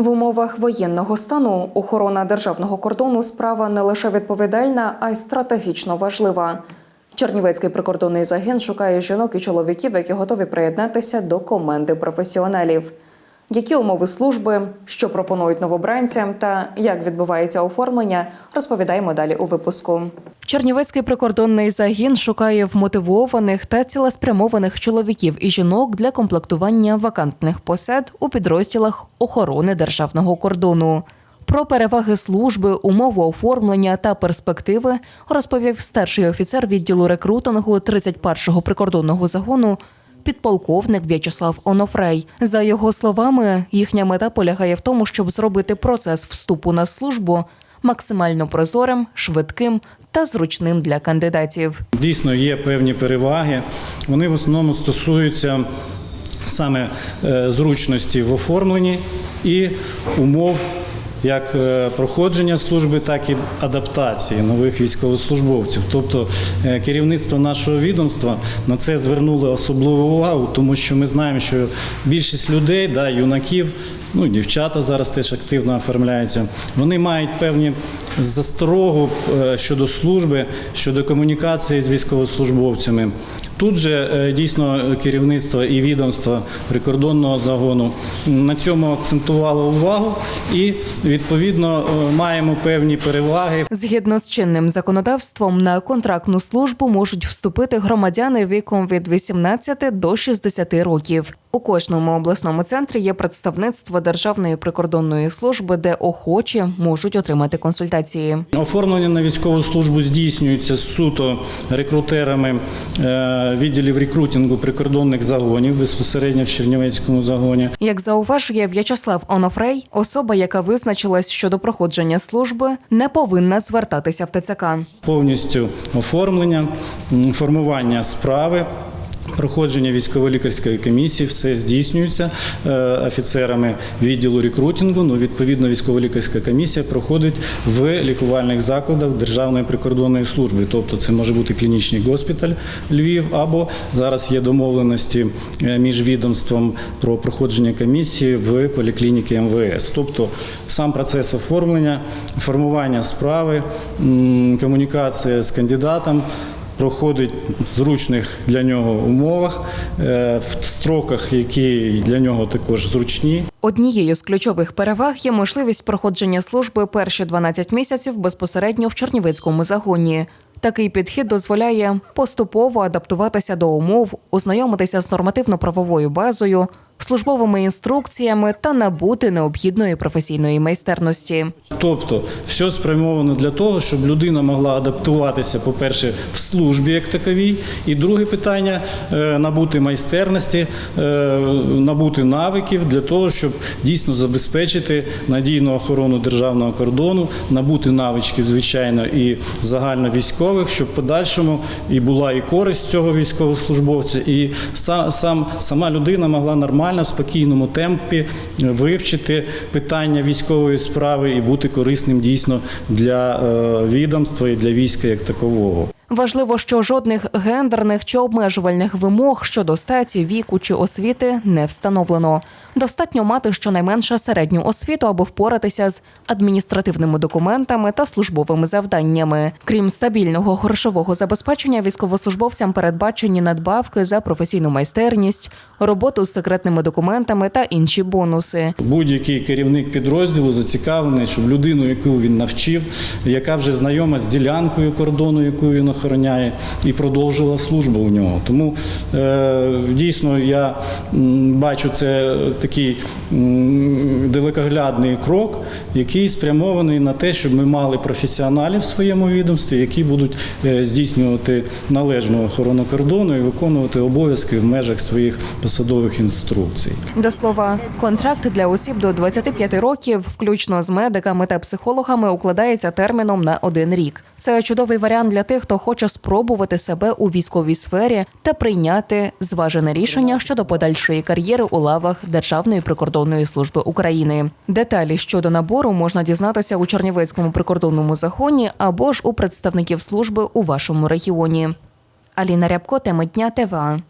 В умовах воєнного стану охорона державного кордону справа не лише відповідальна, а й стратегічно важлива. Чернівецький прикордонний загін шукає жінок і чоловіків, які готові приєднатися до команди професіоналів. Які умови служби, що пропонують новобранцям та як відбувається оформлення, розповідаємо далі у випуску. Чернівецький прикордонний загін шукає вмотивованих та цілеспрямованих чоловіків і жінок для комплектування вакантних посад у підрозділах охорони державного кордону. Про переваги служби, умови оформлення та перспективи розповів старший офіцер відділу рекрутингу 31-го прикордонного загону підполковник В'ячеслав Онофрей. За його словами, їхня мета полягає в тому, щоб зробити процес вступу на службу максимально прозорим, швидким та зручним для кандидатів. Дійсно, є певні переваги. Вони в основному стосуються саме е, зручності в оформленні і умов як е, проходження служби, так і адаптації нових військовослужбовців. Тобто е, керівництво нашого відомства на це звернуло особливу увагу, тому що ми знаємо, що більшість людей, да, юнаків, ну дівчата зараз теж активно оформляються. Вони мають певні засторогу е, щодо служби, щодо комунікації з військовослужбовцями. Тут же е, дійсно керівництво і відомство прикордонного загону на цьому акцентувало увагу і відповідно е, маємо певні переваги. Згідно з чинним законодавством, на контрактну службу можуть вступити громадяни віком від 18 до 60 років. У кожному обласному центрі є представництво Державної прикордонної служби, де охочі можуть отримати консультації. Оформлення на військову службу здійснюється суто рекрутерами е, відділів рекрутингу прикордонних загонів безпосередньо в Чернівецькому загоні. Як зауважує В'ячеслав Онофрей, особа, яка визначилась щодо проходження служби, не повинна звертатися в ТЦК. повністю оформлення, формування справи. Проходження військово-лікарської комісії все здійснюється е, офіцерами відділу рекрутингу. Ну, відповідно, військово-лікарська комісія проходить в лікувальних закладах Державної прикордонної служби. Тобто, це може бути клінічний госпіталь Львів, або зараз є домовленості е, між відомством про проходження комісії в поліклініки МВС. Тобто, сам процес оформлення, формування справи, комунікація з кандидатом проходить в зручних для нього умовах, е, в строках, які для нього також зручні. Однією з ключових переваг є можливість проходження служби перші 12 місяців безпосередньо в Чернівецькому загоні. Такий підхід дозволяє поступово адаптуватися до умов, ознайомитися з нормативно-правовою базою, службовими інструкціями та набути необхідної професійної майстерності. Тобто, все спрямовано для того, щоб людина могла адаптуватися, по-перше, в службі як таковій, і друге питання е, набути майстерності, е, набути навиків для того, щоб дійсно забезпечити надійну охорону державного кордону, набути навичків, звичайно, і загальновійськових, щоб в подальшому і була і користь цього військовослужбовця, і сам сама людина могла нормально в спокійному темпі вивчити питання військової справи і бути корисним дійсно для е, відомства і для війська як такового. Важливо, що жодних гендерних чи обмежувальних вимог щодо статі, віку чи освіти не встановлено. Достатньо мати щонайменше середню освіту, аби впоратися з адміністративними документами та службовими завданнями. Крім стабільного грошового забезпечення, військовослужбовцям передбачені надбавки за професійну майстерність, роботу з секретними документами та інші бонуси. Будь-який керівник підрозділу зацікавлений, щоб людину, яку він навчив, яка вже знайома з ділянкою кордону, яку він охороняє, і продовжила службу у нього. Тому е, дійсно я бачу це такий далекоглядний крок, який спрямований на те, щоб ми мали професіоналів в своєму відомстві, які будуть е, здійснювати належну охорону кордону і виконувати обов'язки в межах своїх посадових інструкцій. До слова, контракт для осіб до 25 років, включно з медиками та психологами, укладається терміном на один рік. Це чудовий варіант для тих, хто хоче спробувати себе у військовій сфері та прийняти зважене рішення щодо подальшої кар'єри у лавах Державної прикордонної служби України. Деталі щодо набору можна дізнатися у Чернівецькому прикордонному загоні або ж у представників служби у вашому регіоні. Аліна Рябко, теми дня ТВА.